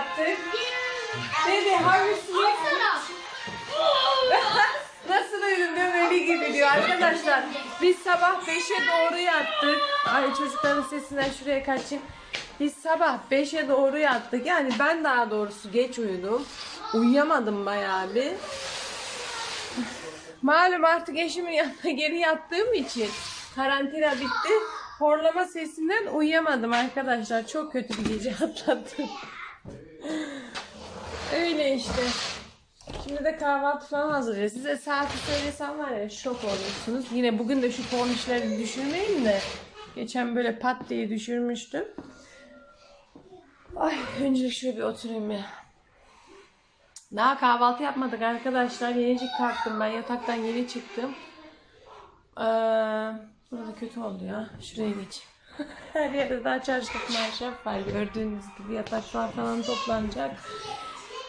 yaptık. Dedi havlusu Nasıl diyor Veli gibi diyor arkadaşlar. Biz sabah 5'e doğru yattık. Ay çocukların sesinden şuraya kaçayım. Biz sabah 5'e doğru yattık. Yani ben daha doğrusu geç uyudum. Uyuyamadım bayağı bir. Malum artık eşimin yanına geri yattığım için karantina bitti. Horlama sesinden uyuyamadım arkadaşlar. Çok kötü bir gece atlattım. Öyle işte. Şimdi de kahvaltı falan hazırlayacağız. Size saati söylesem var ya şok olursunuz. Yine bugün de şu kornişleri düşürmeyin de. Geçen böyle pat diye düşürmüştüm. Ay önce şöyle bir oturayım ya. Daha kahvaltı yapmadık arkadaşlar. Yenicik kalktım ben. Yataktan yeni çıktım. Ee, burada kötü oldu ya. Şuraya geçeyim. Her yerde daha çarşaf var. Gördüğünüz gibi yataklar falan toplanacak.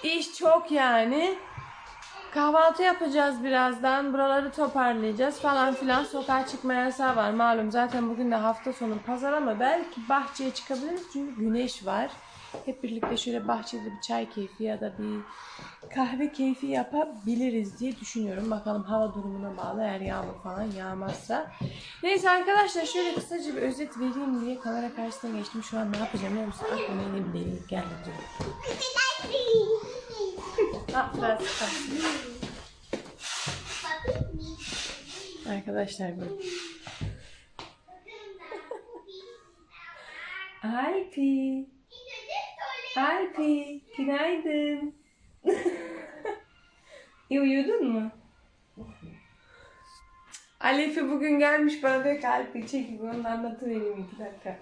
İş çok yani. Kahvaltı yapacağız birazdan. Buraları toparlayacağız falan filan. Sokağa çıkma yasağı var. Malum zaten bugün de hafta sonu pazar ama belki bahçeye çıkabiliriz çünkü güneş var. Hep birlikte şöyle bahçede bir çay keyfi ya da bir kahve keyfi yapabiliriz diye düşünüyorum. Bakalım hava durumuna bağlı eğer yağmur falan yağmazsa. Neyse arkadaşlar şöyle kısaca bir özet vereyim diye kamera karşısına geçtim. Şu an ne yapacağım biliyor musun? Aklıma yeni bir delilik geldi. Ah, biraz. Arkadaşlar bu. Alpi. Alpi. Günaydın. İyi uyudun mu? Alfi bugün gelmiş bana diyor ki Alpi çekil onu anlatıvereyim iki dakika.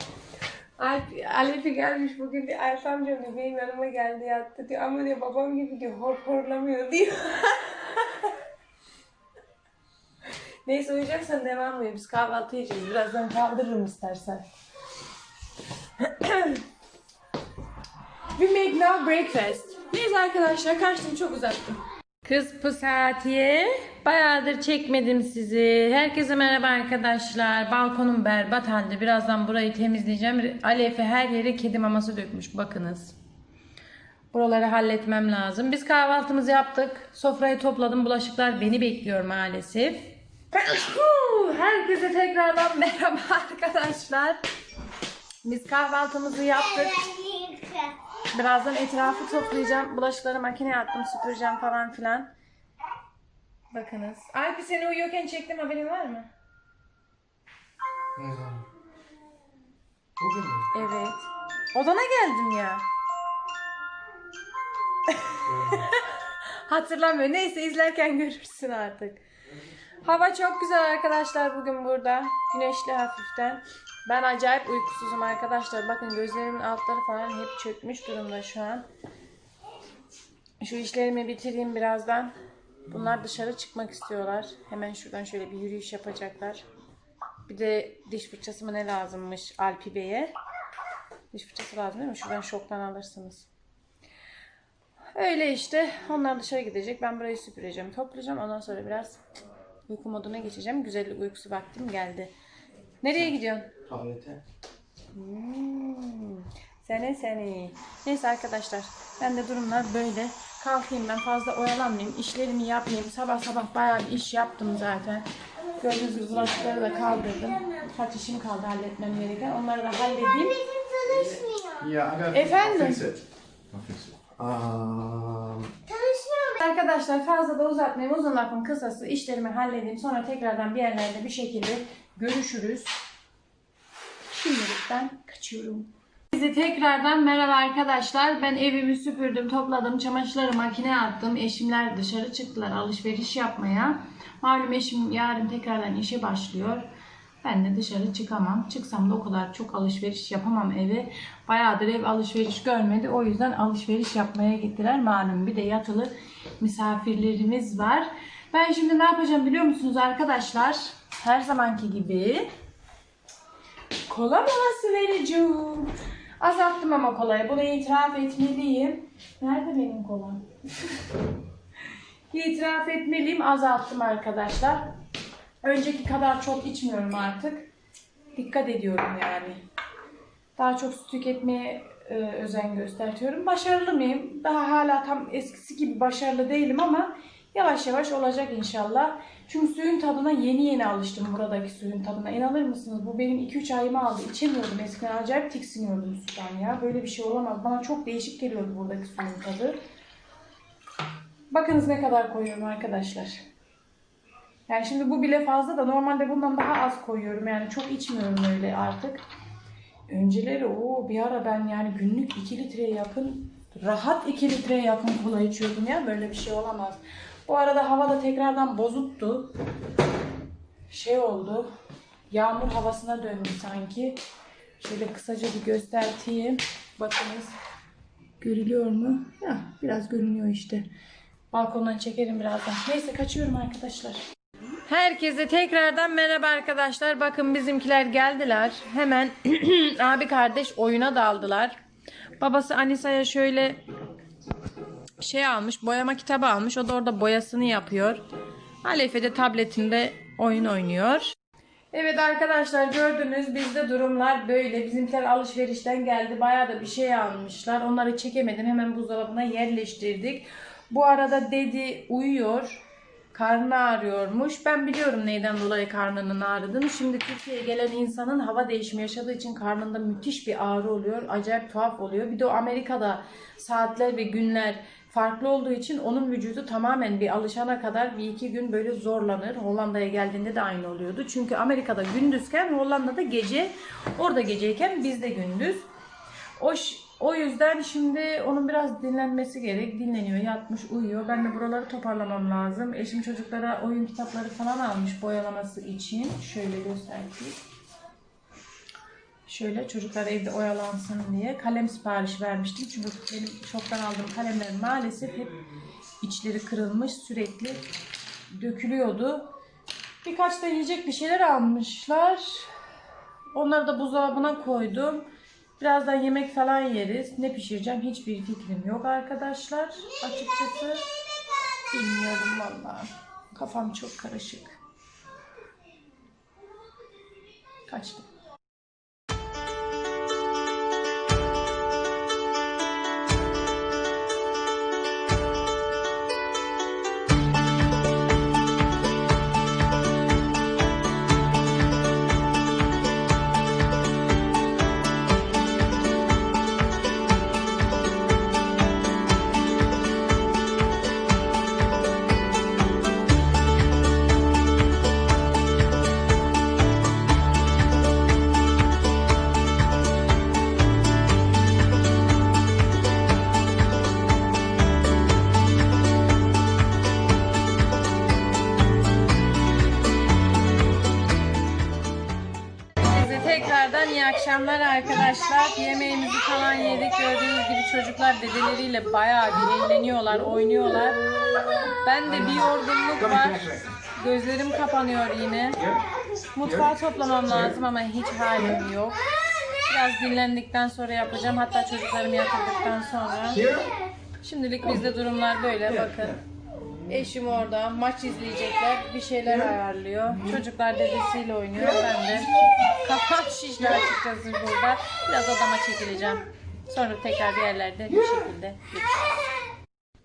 Alp, Alfi gelmiş bugün diyor Alp amcam diyor benim yanıma geldi yattı diyor ama diyor babam gibi diyor hor horlamıyor diyor. Neyse uyuyacaksan devam uyu. Biz kahvaltı yiyeceğiz. Birazdan kaldırırım istersen. We make now breakfast. Neyse arkadaşlar kaçtım çok uzattım. Kız Pusatiye. Bayağıdır çekmedim sizi. Herkese merhaba arkadaşlar. Balkonum berbat halde. Birazdan burayı temizleyeceğim. Alefe her yere kedi maması dökmüş. Bakınız. Buraları halletmem lazım. Biz kahvaltımızı yaptık. Sofrayı topladım. Bulaşıklar beni bekliyor maalesef. Herkese tekrardan merhaba arkadaşlar. Biz kahvaltımızı yaptık. Birazdan etrafı toplayacağım. Bulaşıkları makineye attım, süpüreceğim falan filan. Bakınız. Alpi seni uyuyorken çektim haberin var mı? Ne zaman? Bugün mü? Evet. Odana geldim ya. Hatırlamıyor. Neyse izlerken görürsün artık. Hava çok güzel arkadaşlar bugün burada. Güneşli hafiften. Ben acayip uykusuzum arkadaşlar. Bakın gözlerimin altları falan hep çökmüş durumda şu an. Şu işlerimi bitireyim birazdan. Bunlar dışarı çıkmak istiyorlar. Hemen şuradan şöyle bir yürüyüş yapacaklar. Bir de diş fırçası mı ne lazımmış Alpi Bey'e. Diş fırçası lazım değil mi? Şuradan şoktan alırsınız. Öyle işte. Onlar dışarı gidecek. Ben burayı süpüreceğim, toplayacağım. Ondan sonra biraz uyku moduna geçeceğim. Güzellik uykusu vaktim geldi. Nereye gidiyorsun? Tuvalete. Hmm, seni seni. Neyse arkadaşlar. Ben de durumlar böyle. Kalkayım ben fazla oyalanmayayım. İşlerimi yapmayayım. Sabah sabah bayağı bir iş yaptım zaten. Gördüğünüz gibi bulaşıkları da kaldırdım. Kaç işim kaldı halletmem gereken. Onları da halledeyim. Yeah, I got. Efendim? Fix it. I'll fix it. Um, Arkadaşlar fazla da uzatmayayım. Uzun lafın kısası işlerimi halledeyim. Sonra tekrardan bir yerlerde bir şekilde görüşürüz. Şimdilik ben kaçıyorum. Size tekrardan merhaba arkadaşlar. Ben evimi süpürdüm, topladım, çamaşırları makineye attım. Eşimler dışarı çıktılar alışveriş yapmaya. Malum eşim yarın tekrardan işe başlıyor. Ben de dışarı çıkamam. Çıksam da o kadar çok alışveriş yapamam eve. Bayağıdır ev alışveriş görmedi. O yüzden alışveriş yapmaya gittiler. Malum bir de yatılı misafirlerimiz var. Ben şimdi ne yapacağım biliyor musunuz arkadaşlar? Her zamanki gibi kola molası vereceğim. Azalttım ama kolayı. Bunu itiraf etmeliyim. Nerede benim kolam? itiraf etmeliyim. Azalttım arkadaşlar. Önceki kadar çok içmiyorum artık. Dikkat ediyorum yani. Daha çok su tüketmeye e, özen gösteriyorum. Başarılı mıyım? Daha hala tam eskisi gibi başarılı değilim ama yavaş yavaş olacak inşallah. Çünkü suyun tadına yeni yeni alıştım buradaki suyun tadına. İnanır mısınız? Bu benim 2-3 ayımı aldı. İçemiyordum eskiden. Acayip tiksiniyordum sudan ya. Böyle bir şey olamaz. Bana çok değişik geliyordu buradaki suyun tadı. Bakınız ne kadar koyuyorum arkadaşlar. Yani şimdi bu bile fazla da normalde bundan daha az koyuyorum. Yani çok içmiyorum öyle artık. Önceleri o bir ara ben yani günlük 2 litreye yakın rahat 2 litreye yakın kola içiyordum ya. Böyle bir şey olamaz. Bu arada hava da tekrardan bozuktu. Şey oldu. Yağmur havasına döndü sanki. Şöyle kısaca bir göstereyim. Bakınız. Görülüyor mu? Ya biraz görünüyor işte. Balkondan çekerim birazdan. Neyse kaçıyorum arkadaşlar. Herkese tekrardan merhaba arkadaşlar. Bakın bizimkiler geldiler. Hemen abi kardeş oyuna daldılar. Babası Anisa'ya şöyle şey almış, boyama kitabı almış. O da orada boyasını yapıyor. Alefe de tabletinde oyun oynuyor. Evet arkadaşlar gördünüz bizde durumlar böyle. Bizimkiler alışverişten geldi. Bayağı da bir şey almışlar. Onları çekemedim. Hemen buzdolabına yerleştirdik. Bu arada dedi uyuyor. Karnı ağrıyormuş. Ben biliyorum neyden dolayı karnının ağrıdığını. Şimdi Türkiye'ye gelen insanın hava değişimi yaşadığı için karnında müthiş bir ağrı oluyor. Acayip tuhaf oluyor. Bir de o Amerika'da saatler ve günler farklı olduğu için onun vücudu tamamen bir alışana kadar bir iki gün böyle zorlanır. Hollanda'ya geldiğinde de aynı oluyordu. Çünkü Amerika'da gündüzken Hollanda'da gece, orada geceyken bizde gündüz. O, o yüzden şimdi onun biraz dinlenmesi gerek. Dinleniyor, yatmış, uyuyor. Ben de buraları toparlamam lazım. Eşim çocuklara oyun kitapları falan almış boyalaması için. Şöyle göstereyim. Şöyle çocuklar evde oyalansın diye kalem sipariş vermiştim. Çünkü benim şoktan aldığım kalemler maalesef hep içleri kırılmış. Sürekli dökülüyordu. Birkaç da yiyecek bir şeyler almışlar. Onları da buzdolabına koydum. Birazdan yemek falan yeriz. Ne pişireceğim hiçbir fikrim yok arkadaşlar. Açıkçası bilmiyorum vallahi. Kafam çok karışık. Kaçtım. Tekrardan iyi akşamlar arkadaşlar. Yemeğimizi falan yedik. Gördüğünüz gibi çocuklar dedeleriyle bayağı bir eğleniyorlar, oynuyorlar. Ben de bir yorgunluk var. Gözlerim kapanıyor yine. Mutfağı toplamam lazım ama hiç halim yok. Biraz dinlendikten sonra yapacağım. Hatta çocuklarımı yatırdıktan sonra. Şimdilik bizde durumlar böyle bakın. Eşim orada maç izleyecekler. Bir şeyler ayarlıyor. Çocuklar dedesiyle oynuyor. Ben de kafam şişti açıkçası burada. Biraz odama çekileceğim. Sonra tekrar bir yerlerde bir şekilde görüşürüz.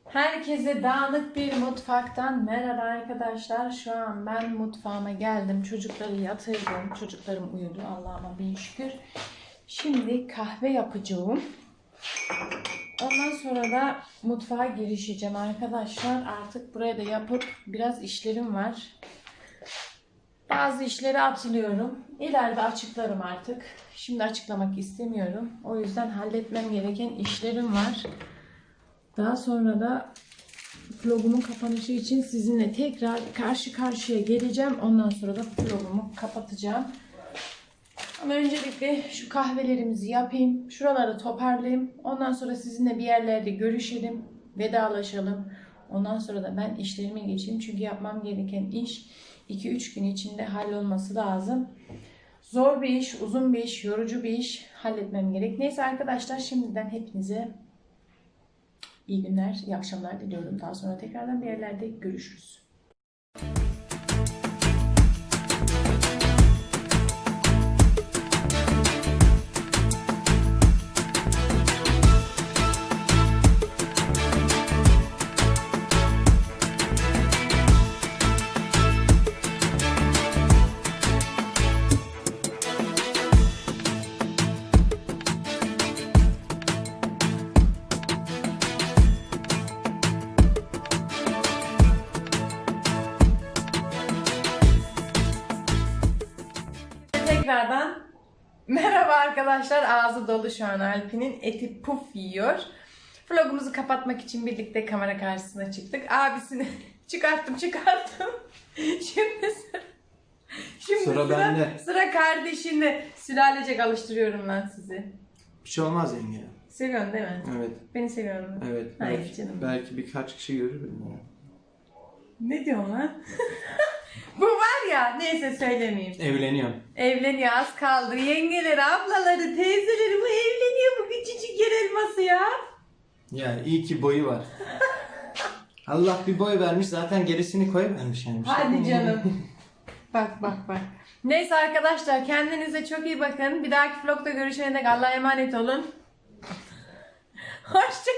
Herkese dağınık bir mutfaktan merhaba arkadaşlar. Şu an ben mutfağıma geldim. Çocukları yatırdım. Çocuklarım uyudu. Allah'ıma bin şükür. Şimdi kahve yapacağım. Ondan sonra da mutfağa girişeceğim arkadaşlar. Artık buraya da yapıp biraz işlerim var. Bazı işleri atılıyorum. İleride açıklarım artık. Şimdi açıklamak istemiyorum. O yüzden halletmem gereken işlerim var. Daha sonra da vlogumun kapanışı için sizinle tekrar karşı karşıya geleceğim. Ondan sonra da vlogumu kapatacağım. Ama öncelikle şu kahvelerimizi yapayım. Şuraları toparlayayım. Ondan sonra sizinle bir yerlerde görüşelim. Vedalaşalım. Ondan sonra da ben işlerime geçeyim. Çünkü yapmam gereken iş 2-3 gün içinde hallolması lazım. Zor bir iş, uzun bir iş, yorucu bir iş halletmem gerek. Neyse arkadaşlar şimdiden hepinize iyi günler, iyi akşamlar diliyorum. Daha sonra tekrardan bir yerlerde görüşürüz. Arkadaşlar ağzı dolu şu an Alp'inin eti puf yiyor. Vlogumuzu kapatmak için birlikte kamera karşısına çıktık. Abisini çıkarttım çıkarttım. Şimdi sıra, şimdi Sıra bende. Sıra kardeşinde. Sülalecek alıştırıyorum lan sizi. Bir şey olmaz yenge. Seviyorsun değil mi? Evet. Beni seviyorum. Evet. Hayır belki, canım. belki birkaç kişi görür bilmiyorum. Ne diyorsun lan? Bu var ya neyse söylemeyeyim. Evleniyorum. Evleniyor az kaldı. Yengeleri, ablaları, teyzeleri bu evleniyor bu küçücük yer elması ya. Yani iyi ki boyu var. Allah bir boy vermiş zaten gerisini koyvermiş yani. Bir şey Hadi yok. canım. bak bak bak. Neyse arkadaşlar kendinize çok iyi bakın. Bir dahaki vlogda görüşene dek Allah'a emanet olun. Hoşça